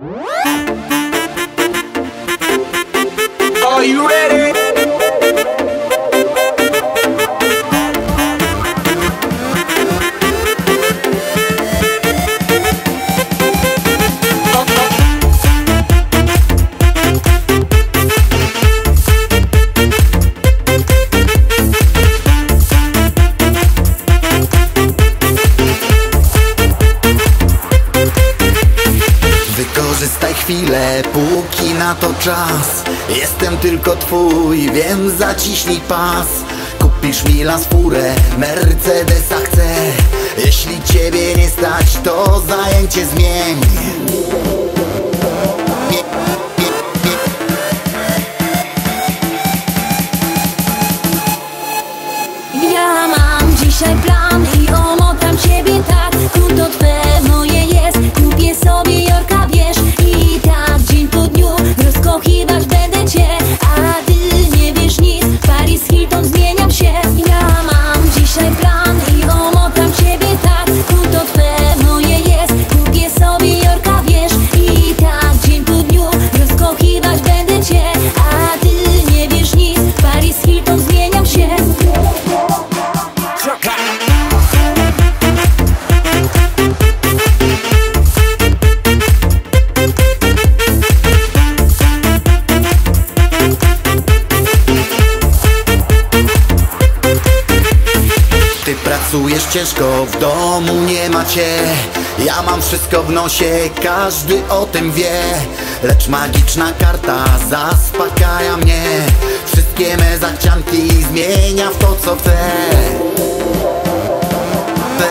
Are you ready? Chwilę, póki na to czas. Jestem tylko twój, wiem, zaciśnij pas. Kupisz mi las furę, Mercedesa chcę. Jeśli ciebie nie stać, to zajęcie zmień pracujesz ciężko, w domu nie macie. Ja mam wszystko w nosie, każdy o tym wie. Lecz magiczna karta zaspokaja mnie. Wszystkie me zachcianki zmienia w to co chcę. Pe,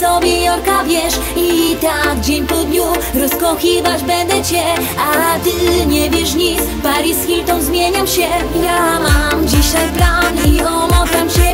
sobie Jorka, wiesz I tak dzień po dniu rozkochiwać będę cię A ty nie wiesz nic, Paris Hilton zmieniam się. Ja mam dzisiaj plan i omotam ciebie